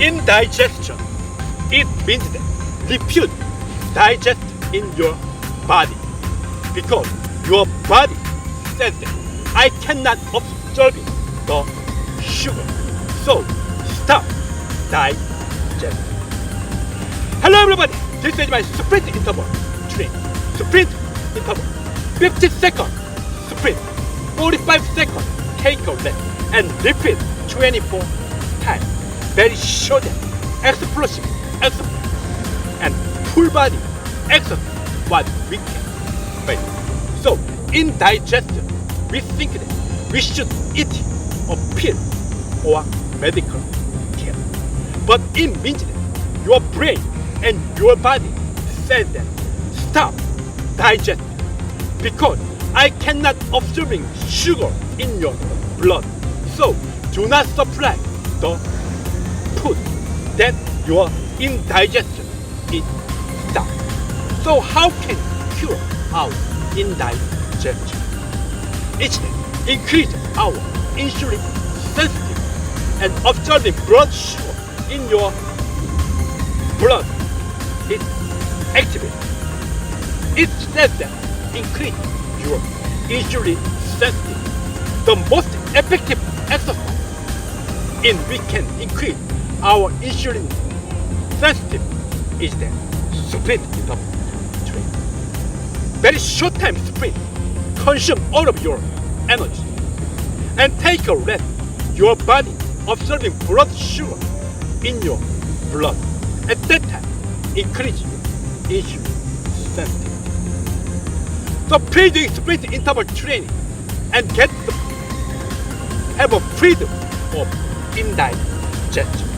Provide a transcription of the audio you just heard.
indigestion. It means that liquid digest in your body because your body says that I cannot absorb the sugar. So stop digest. Hello everybody. This is my sprint interval training. Sprint interval. 50 seconds sprint. 45 seconds take a rest and repeat 24 times. Very short and explosive and full body exercise what we can make. So in digestion, we think that we should eat a pill or medical care. But in means your brain and your body says that stop digesting because I cannot absorbing sugar in your blood. So do not supply the food that your indigestion is stuck. So how can cure our indigestion? It's increase our insulin sensitive and absorbing blood sugar in your blood. is activates. It says that increase your insulin sensitive. The most effective exercise in we can increase our insulin sensitive is the sprint interval training. Very short time sprint consume all of your energy and take a rest. Your body absorbing blood sugar in your blood. At that time, increase your insulin sensitivity. So please do sprint interval training and get the have a freedom of indigestion.